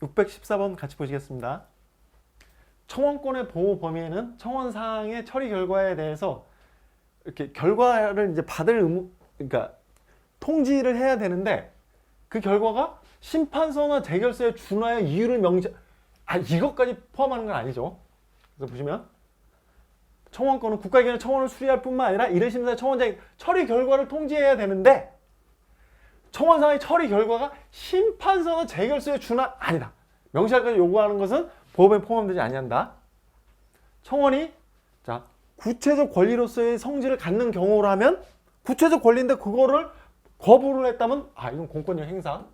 614번 같이 보시겠습니다. 청원권의 보호 범위에는 청원 사항의 처리 결과에 대해서 이렇게 결과를 이제 받을 의무, 그러니까 통지를 해야 되는데 그 결과가 심판서나 재결서에 준하여 이유를 명시, 아 이것까지 포함하는 건 아니죠. 그래서 보시면 청원권은 국가기관의 청원을 수리할 뿐만 아니라 이례심사의 청원자의 처리 결과를 통지해야 되는데 청원상의 처리 결과가 심판서나 재결서에 준하 아니다. 명시하기까지 요구하는 것은 보험에 포함되지 아니한다. 청원이 자 구체적 권리로서의 성질을 갖는 경우라면 구체적 권리인데 그거를 거부를 했다면 아 이건 공권력 행사.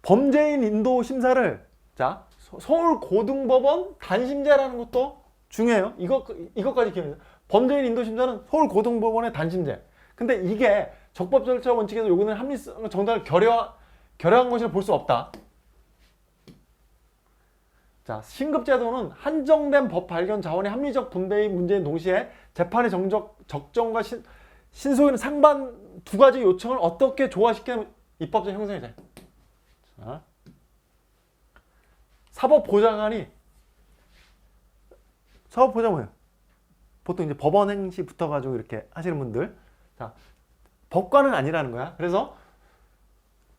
범죄인 인도 심사를 자 서- 서울 고등법원 단심제라는 것도 중요해요. 이거 이것까지 기억해요. 범죄인 인도 심사는 서울 고등법원의 단심제. 근데 이게 적법 절차 원칙에서 요구는 합리성 정당을 결여 결여한 것이라 볼 수 없다. 자, 신급제도는 한정된 법 발견 자원의 합리적 분배의 문제인 동시에 재판의 정적, 적정과 신, 신속인 상반 두 가지 요청을 어떻게 조화시키는 입법적 형성이 돼. 자, 사법보좌관이 사법보좌 뭐예요? 보통 이제 법원 행시 붙어가지고 이렇게 하시는 분들. 자, 법관은 아니라는 거야. 그래서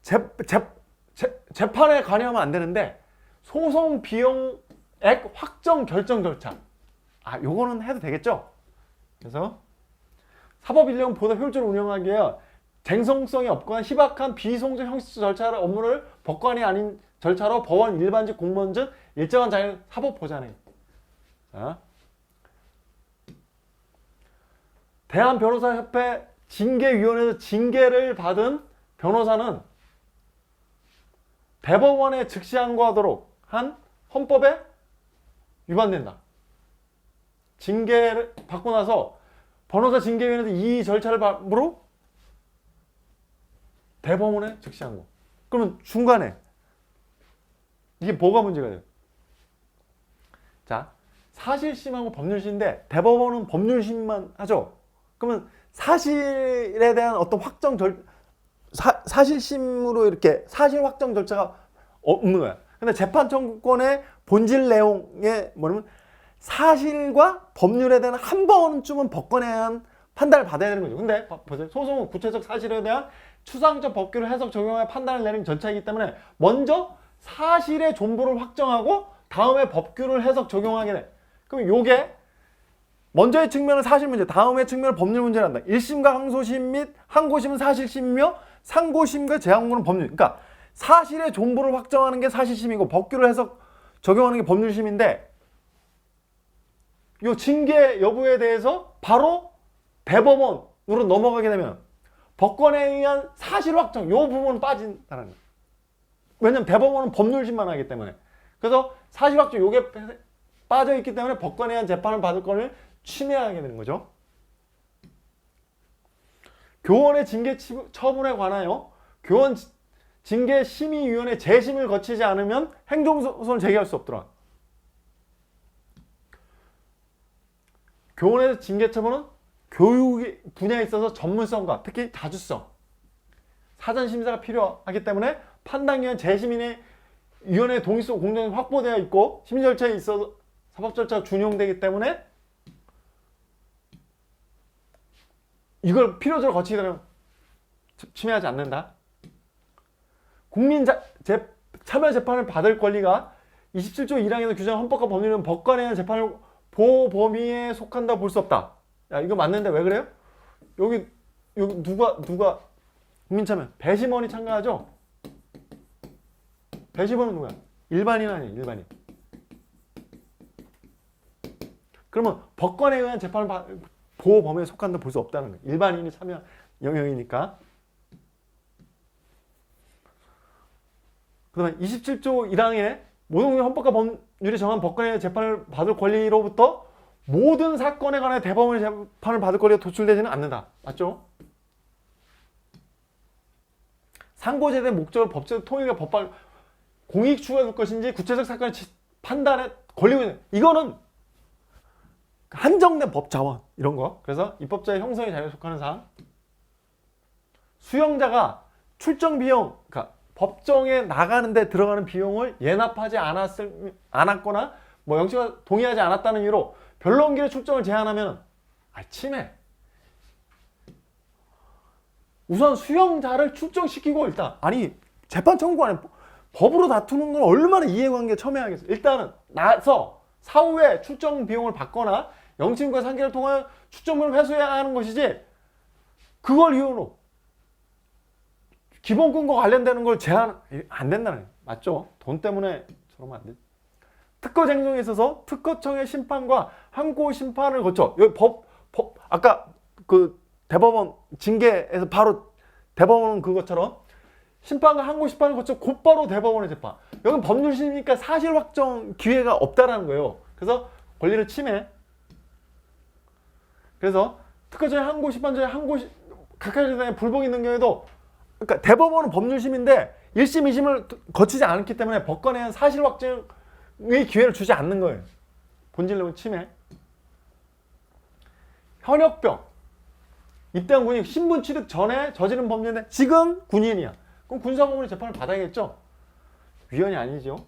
재, 재, 재, 재판에 관여하면 안 되는데 소송 비용액 확정 결정 절차. 아, 요거는 해도 되겠죠? 그래서 사법 인력 보다 효율적으로 운영하기 위해 쟁성성이 없거나 희박한 비송적 형식 절차를 업무를 법관이 아닌 절차로 법원 일반직 공무원 등 일정한 자유 사법 보장해. 자. 대한 변호사 협회 징계위원회에서 징계를 받은 변호사는 대법원에 즉시 항고하도록 한 헌법에 위반된다. 징계를 받고 나서 변호사 징계위원회에서 이 절차를 바로 대법원에 즉시 항고. 그러면 중간에 이게 뭐가 문제가 돼요? 자, 사실심하고 법률심인데 대법원은 법률심만 하죠. 그러면 사실에 대한 어떤 확정 절 사, 사실심으로 이렇게 사실 확정 절차가 없는 거야. 근데 재판 청구권의 본질 내용에 뭐냐면 사실과 법률에 대한 한 번쯤은 법관에 의한 판단을 받아야 되는 거죠. 근데 봐- 보세요. 소송은 구체적 사실에 대한 추상적 법규를 해석 적용하여 판단을 내리는 절차이기 때문에 먼저 사실의 존부를 확정하고 다음에 법규를 해석 적용하게 돼. 그럼 요게 먼저의 측면은 사실 문제, 다음의 측면은 법률 문제란다. 1심과 항소심 및 항고심은 사실심이며 상고심과 재항고는 법률. 그러니까 사실의 존부를 확정하는 게 사실심이고 법규를 해석 적용하는 게 법률심인데 요 징계 여부에 대해서 바로 대법원으로 넘어가게 되면 법관에 의한 사실 확정 요 부분은 빠진다는 거예요. 왜냐면 대법원은 법률심만 하기 때문에. 그래서 사실 확정 요게 빠져 있기 때문에 법관에 의한 재판을 받을 거를 침해하게 되는 거죠. 교원의 징계 치- 처분에 관하여 교원 지- 징계 심의위원회 재심을 거치지 않으면 행정소송을 제기할 수 없더라. 교원의 징계 처분은 교육 분야에 있어서 전문성과 특히 다주성, 사전 심사가 필요하기 때문에 판단기관 재심인의 위원회 동의소 공정이 확보되어 있고 심의 절차에 있어서 사법 절차가 준용되기 때문에 이걸 필요적으로 치- 침해하지 않는다. 국민 자, 재, 참여 재판을 받을 권리가 27조 1항에서 규정한 헌법과 법률은 법관에 의한 재판을 보호 범위에 속한다 볼 수 없다. 야 이거 맞는데 왜 그래요? 여기 여기 누가 누가 국민 참여 배심원이 참가하죠? 배심원은 누구야? 일반인 아니에요 일반인. 그러면 법관에 의한 재판을 받, 보호 범위에 속한다 볼 수 없다는 거예요. 일반인이 참여 영역이니까. 그다음에 27조 1항에 모든 헌법과 법률이 정한 법관의 재판을 받을 권리로부터 모든 사건에 관해 대법원의 재판을 받을 권리가 도출되지는 않는다. 맞죠? 상고제대 목적을 법제적 통일과 법발 공익 추구할 것인지 구체적 사건의 치- 판단에 걸리고 있는 이거는 한정된 법 자원 이런 거. 그래서 입법자의 형성의 자유에 속하는 사항. 수용자가 출정 비용, 그러니까 법정에 나가는데 들어가는 비용을 예납하지 않았을 않았거나 뭐 영치가 동의하지 않았다는 이유로 변론기일의 출정을 제한하면 아 침해. 우선 수용자를 출정시키고 일단 아니 재판 청구관에 법으로 다투는 건 얼마나 이해관계 첨예하겠어. 일단은 나서 사후에 출정 비용을 받거나 영친과 상계를 통한 출정 비용을 회수해야 하는 것이지 그걸 이유로 기본권과 관련되는 걸 제한 안 된다는 거예요. 맞죠? 돈 때문에 저러면 안 돼. 특허 쟁송에 있어서 특허청의 심판과 항고 심판을 거쳐 여기 법, 법 아까 그 대법원 징계에서 바로 대법원 그것처럼 심판과 항고 심판을 거쳐 곧바로 대법원의 재판. 여기 법률심이니까 사실 확정 기회가 없다라는 거예요. 그래서 권리를 침해. 그래서 특허청의 항고 심판전에 항고 시- 각하의 재단에 불복이 있는 경우에도 그러니까 대법원은 법률심인데 1심, 2심을 거치지 않았기 때문에 법관에 의한 사실 확정의 기회를 주지 않는 거예요. 본질적인 침해. 현역병. 입대한 군인 신분 취득 전에 저지른 범죄인데 지금 군인이야. 그럼 군사법원의 재판을 받아야겠죠? 위헌이 아니죠.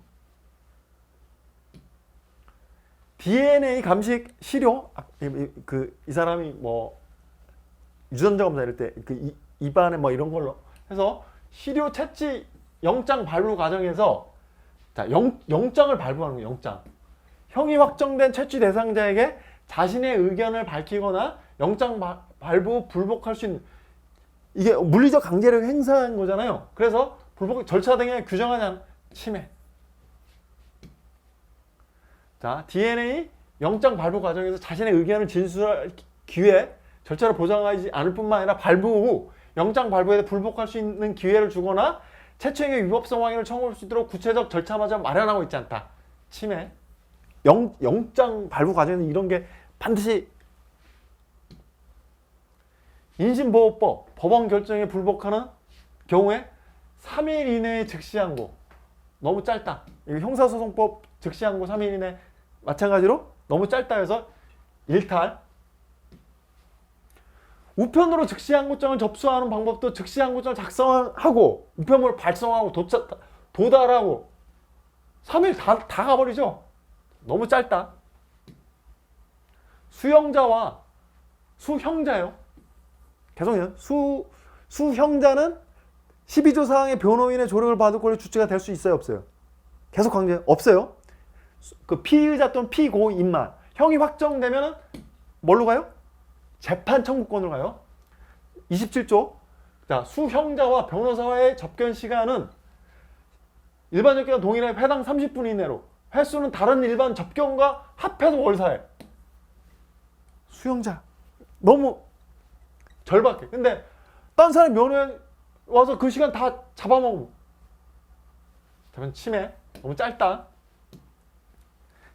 DNA 감식 시료 아, 그이 사람이 뭐 유전자 검사 이럴 때그 입안에 뭐 이런 걸로 해서 시료 채취 영장 발부 과정에서 자 영, 영장을 발부하는 거예요. 영장. 형이 확정된 채취 대상자에게 자신의 의견을 밝히거나 영장 바- 발부 불복할 수 있는 이게 물리적 강제력 행사한 거잖아요. 그래서 불복 절차 등에 않은 침해. 자, DNA 영장 발부 과정에서 자신의 의견을 진술할 기회, 절차를 보장하지 않을 뿐만 아니라 발부 후 영장 발부에 불복할 수 있는 기회를 주거나 채취행위 위법성 확인을 청구할 수 있도록 구체적 절차마저 마련하고 있지 않다. 침해. 영, 영장 발부 과정에는 이런 게 반드시 인신보호법 법원 결정에 불복하는 경우에 3일 이내에 즉시항고 너무 짧다. 이거 형사소송법 즉시항고 3일 이내 마찬가지로 너무 짧다 해서 일탈. 우편으로 즉시항고장을 접수하는 방법도 즉시항고장을 작성하고 우편물을 발송하고 도차, 도달하고 3일 다, 다 가버리죠. 너무 짧다. 수형자와 수형자요. 계속요. 수 수형자는 12조 사항의 변호인의 조력을 받을 권리 주체가 될 수 있어요, 없어요? 계속 강조해요. 없어요. 수- 그 피의자 또는 피고인만 형이 확정되면은 뭘로 가요? 재판 청구권으로 가요. 27조. 자, 수형자와 변호사와의 접견 시간은 일반 접견과 동일하게 회당 30분 이내로 횟수는 다른 일반 접견과 합해서 월사해. 수형자. 너무 절박해. 근데 딴 사람 면회 와서 그 시간 다 잡아먹고. 자면 침해. 너무 짧다.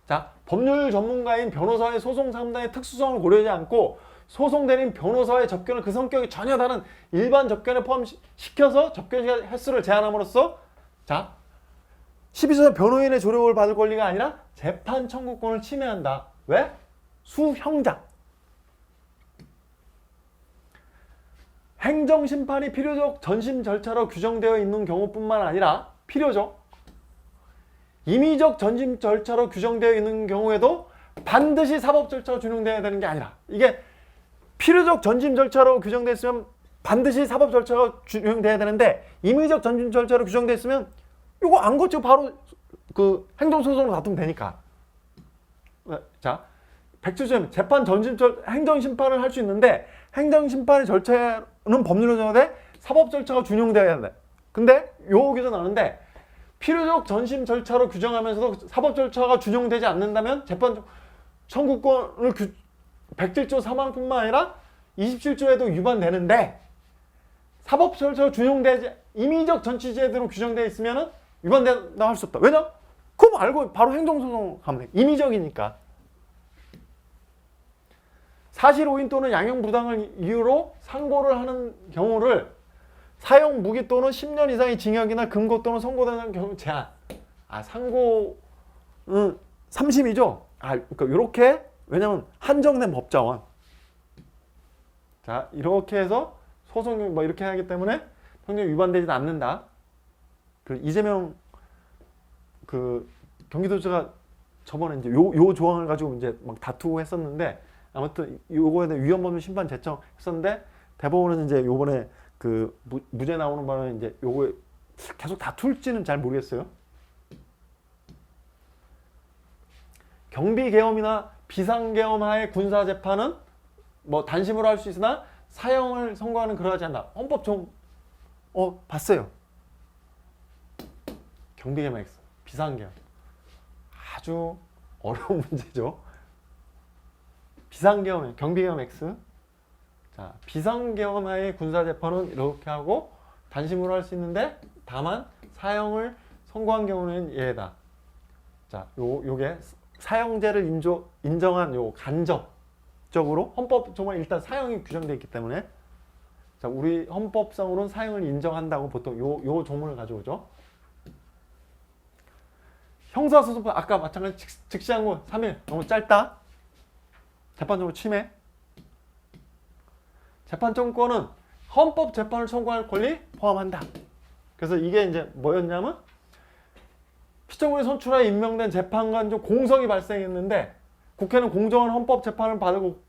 자, 법률 전문가인 변호사의 소송 상담의 특수성을 고려하지 않고 소송대리인 변호사의 접견을 그 성격이 전혀 다른 일반 접견에 포함시켜서 접견 시간 횟수를 제한함으로써 자, 12조 변호인의 조력을 받을 권리가 아니라 재판 청구권을 침해한다. 왜? 수형자. 행정심판이 필요적 전심 절차로 규정되어 있는 경우뿐만 아니라 필요적 임의적 전심 절차로 규정되어 있는 경우에도 반드시 사법 절차가 준용되어야 되는 게 아니라 이게 필요적 전심 절차로 규정되어 있으면 반드시 사법 절차가 준용돼야 되는데 임의적 전심 절차로 규정되어 있으면 이거 안 거치고 바로 그 행정소송으로 다투면 되니까. 자 백주점 재판 전심 절 행정 심판을 할 수 있는데 행정 심판의 절차 는 법률로 정하되 사법 절차가 준용돼야 한다. 근데 여기서 나오는데 필요적 전심 절차로 규정하면서도 사법 절차가 준용되지 않는다면 재판 청구권을 규, 107조 3항뿐만 아니라 27조에도 위반되는데 사법 절차가 준용되지 임의적 전치제도로 규정되어 있으면은 위반된다 할수 없다. 왜냐? 그거 알고 바로 행정소송 가면 돼. 임의적이니까. 사실 오인 또는 양형 부당을 이유로 상고를 하는 경우를 사형 무기 또는 10년 이상의 징역이나 금고 또는 선고되는 경우 제한. 아 상고는 3심이죠. 아 그러니까 이렇게 왜냐면 한정된 법자원. 자 이렇게 해서 소송 뭐 이렇게 하기 때문에 형량 위반되지 않는다. 그 이재명 그 경기도지사가 저번에 이제 요, 요 조항을 가지고 이제 막 다투고 했었는데 아무튼 요거에 대해 위헌법률 심판 제청했었는데 대법원은 이제 요번에 그 무, 무죄 나오는 바람에 이제 요거에 계속 다툴지는 잘 모르겠어요. 경비 계엄이나 비상 계엄하의 군사 재판은 뭐 단심으로 할 수 있으나 사형을 선고하는 그러하지 않다. 헌법 좀, 어, 봤어요. 경비 계엄 X, 비상 계엄. 아주 어려운 문제죠. 비상계엄, 경비계엄 X. 자, 비상계엄하의 군사재판은 이렇게 하고 단심으로 할 수 있는데 다만 사형을 선고한 경우는 예다. 자, 요 요게 사형제를 인조, 인정한 요 간접적으로 헌법 정말 일단 사형이 규정되어 있기 때문에 자, 우리 헌법상으로는 사형을 인정한다고 보통 요, 요 조문을 가져오죠. 형사소송법 아까 마찬가지 즉- 즉시항고 3일 너무 짧다. 재판정보 침해. 재판정권은 헌법 재판을 청구할 권리 포함한다. 그래서 이게 이제 뭐였냐면 피청구에 선출하여 임명된 재판관 중 공석이 발생했는데 국회는 공정한 헌법 재판을 받고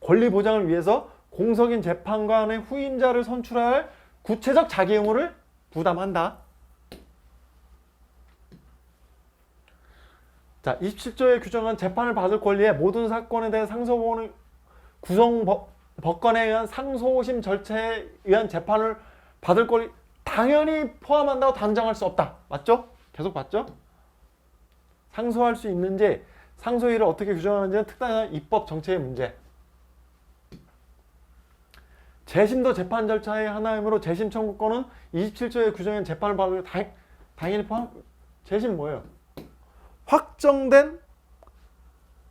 권리 보장을 위해서 공석인 재판관의 후임자를 선출할 구체적 자기 의무를 부담한다. 자, 27조에 규정한 재판을 받을 권리에 모든 사건에 대해 상소법원의 구성 법, 법관에 의한 상소심 절차에 의한 재판을 받을 권리 당연히 포함한다고 단정할 수 없다. 맞죠? 계속 봤죠? 상소할 수 있는지 상소일을 어떻게 규정하는지는 특단한 입법 정책의 문제. 재심도 재판 절차의 하나이므로 재심 청구권은 27조에 규정한 재판을 받을 당, 당연히 포함. 재심 뭐예요? 확정된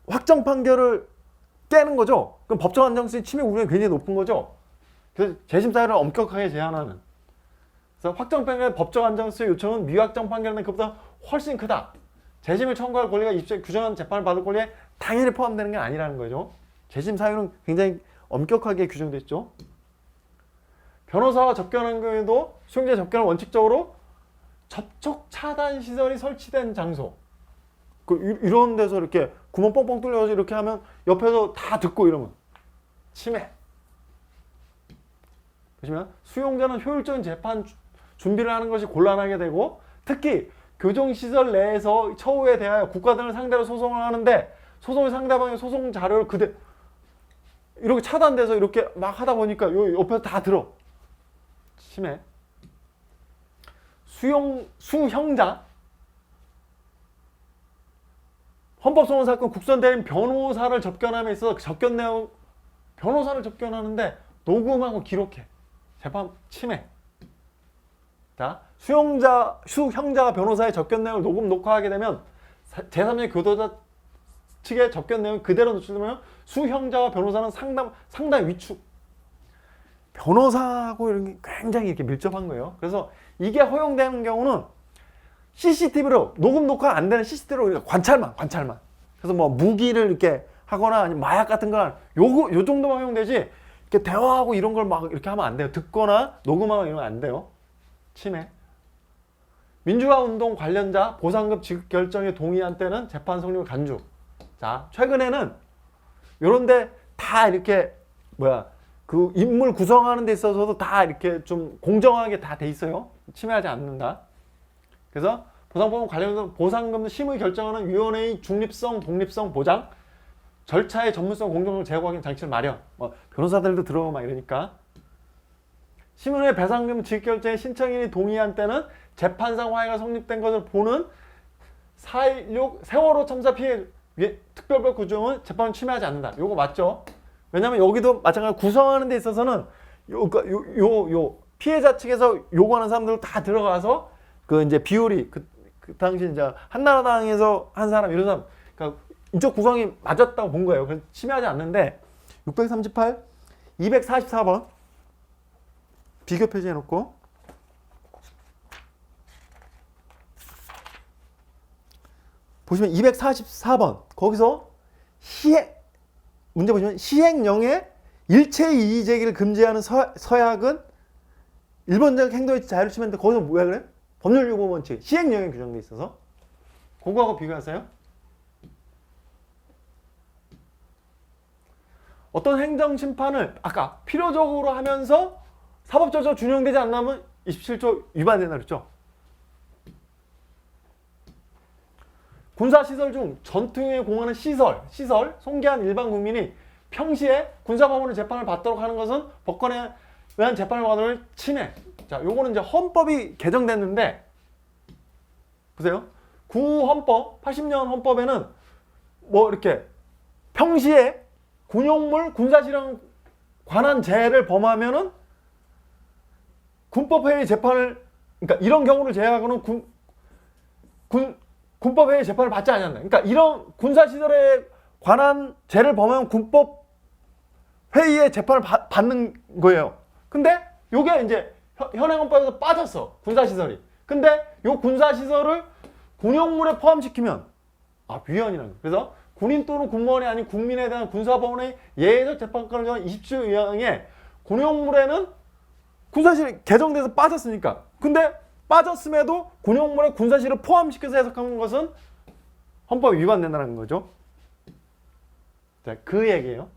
확정 판결을 깨는 거죠. 그럼 법정 안정성이 침해 우려가 굉장히 높은 거죠. 그래서 재심 사유를 엄격하게 제한하는. 그래서 확정 판결 법정 안정성의 요청은 미확정 판결은 그보다 훨씬 크다. 재심을 청구할 권리가 입증 규정한 재판을 받을 권리에 당연히 포함되는 게 아니라는 거죠. 재심 사유는 굉장히 엄격하게 규정됐죠. 변호사와 접견한 경우에도 수용자 접견은 원칙적으로 접촉 차단 시설이 설치된 장소. 그 이- 이런 데서 이렇게 구멍 뻥뻥 뚫려서 이렇게 하면 옆에서 다 듣고 이러면 침해. 보시면 수용자는 효율적인 재판 주- 준비를 하는 것이 곤란하게 되고 특히 교정시설 내에서 처우에 대하여 국가 등을 상대로 소송을 하는데 소송의 상대방의 소송 자료를 그대 이렇게 차단돼서 이렇게 막 하다 보니까 요 옆에서 다 들어. 심해. 수용 수형자 헌법소원 사건 국선 대리인 변호사를 접견함에 있어서 그 접견 내용 변호사를 접견하는데 녹음하고 기록해 재판 침해. 자 수용자 수형자가 변호사의 접견 내용을 녹음 녹화하게 되면 제3의 교도자 측의 접견 내용 이 그대로 노출되면 수형자와 변호사는 상당 상당 위축. 변호사하고 이런 게 굉장히 이렇게 밀접한 거예요. 그래서 이게 허용되는 경우는 CCTV로 녹음 녹화 안 되는 CCTV로 관찰만 관찰만. 그래서 뭐 무기를 이렇게 하거나 아니면 마약 같은 걸 요거 요 정도만 허용되지 이렇게 대화하고 이런 걸 막 이렇게 하면 안 돼요. 듣거나 녹음하고 이러면 안 돼요. 침해. 민주화 운동 관련자 보상금 지급 결정에 동의한 때는 재판 성립 간주. 자, 최근에는 요런데 다 이렇게 뭐야 그 인물 구성하는 데 있어서도 다 이렇게 좀 공정하게 다 돼 있어요. 침해하지 않는다. 그래서 보상법원 관련해서 보상금 심의 결정하는 위원회의 중립성, 독립성 보장, 절차의 전문성, 공정성 제고하기 장치를 마련. 뭐 변호사들도 들어오고 막 이러니까. 심의의 배상금 지급 결정에 신청인이 동의한 때는 재판상 화해가 성립된 것을 보는 4.16 세월호 참사 피해 위- 특별법 규정은 재판을 침해하지 않는다. 요거 맞죠? 왜냐면 여기도 마찬가지로 구성하는 데 있어서는 요, 그, 요, 요, 요 피해자 측에서 요구하는 사람들 다 들어가서 그 이제 비율이 그, 그 당시 이제 한나라당에서 한 사람 이런 사람 그러니까 이쪽 구성이 맞았다고 본 거예요. 그래서 침해하지 않는데 638, 244번 비교 표시해 놓고 보시면 244번 거기서 시행 문제 보시면 시행령에 일체 이의 제기를 금지하는 서, 서약은 일반적 행동의 자유를 침해했는데 거기서 뭐야 그래? 법률 유보 원칙 시행령에 규정돼 있어서 그거하고 비교하세요. 어떤 행정 심판을 아까 필요적으로 하면서 사법적으로 준용되지 않나면 27조 위반된다 그랬죠. 군사시설 중 전투에 공하는 시설, 시설, 송계한 일반 국민이 평시에 군사법원의 재판을 받도록 하는 것은 법 재판을 받을 침해. 자, 요거는 이제 헌법이 개정됐는데 보세요. 구헌법, 80년 헌법에는 뭐 이렇게 평시에 군용물 군사실행 관한 죄를 범하면은 군법회의 재판을 그러니까 이런 경우를 제외하고는 군, 군 군법회의 재판을 받지 않았나. 그러니까 이런 군사 시설에 관한 죄를 범하면 군법 회의의 재판을 받, 받는 거예요. 근데 요게 이제 현- 현행헌법에서 빠졌어. 군사시설이. 근데 요 군사시설을 군용물에 포함시키면 아 위헌이라는 거. 그래서 군인 또는 군무원이 아닌 국민에 대한 군사법원의 예외적 재판권을 정한 20조 의항에 군용물에는 군사실이 개정돼서 빠졌으니까. 근데 빠졌음에도 군용물에 군사실을 포함시켜서 해석하는 것은 헌법 위반된다는 거죠. 자, 그 얘기예요.